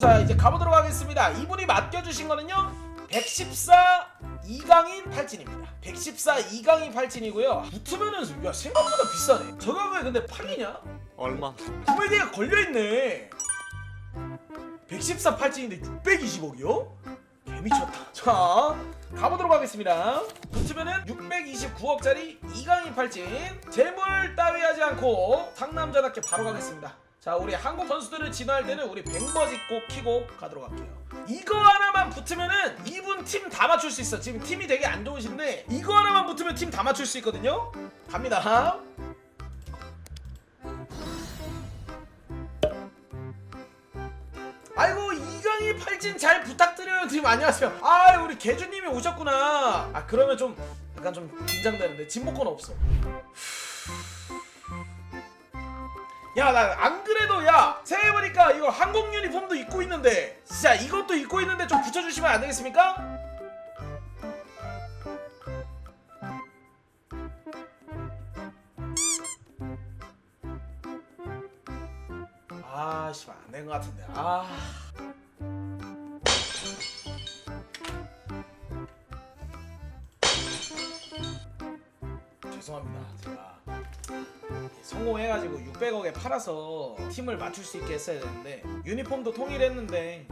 자 이제 가보도록 하겠습니다. 이분이 맡겨주신 거는요 114 이강인 팔진입니다. 114 이강인 팔진이고요. 붙으면은 야 생각보다 비싸네. 저 가격에 근데 팔리냐? 얼마? 구매대가 걸려있네. 114 팔진인데 620억이요? 개미쳤다. 자 가보도록 하겠습니다. 붙으면은 629억짜리 이강인 팔진. 재물 따위 하지 않고 상남자답게 바로 가겠습니다 자 우리 한국 선수들을 진화할 때는 우리 뱅버지 꼭 키고 가도록 할게요. 이거 하나만 붙으면은 이분 팀 다 맞출 수 있어. 지금 팀이 되게 안 좋으신데 이거 하나만 붙으면 팀 다 맞출 수 있거든요. 갑니다. 아이고 이강희 팔진 잘 부탁드려요. 팀 안녕하세요. 아 우리 개주님이 오셨구나. 아 그러면 좀 약간 좀 긴장되는데 진목권 없어 야나안 그래도 야 생각해보니까 이거 한국 유니폼도 입고 있는데 진짜 이것도 입고 있는데 좀 붙여주시면 안 되겠습니까? 아 씨발 안된 것 같은데. 아. 죄송합니다 제가 성공해가지고 600억에 팔아서 팀을 맞출 수 있게 했어야 되는데 유니폼도 통일했는데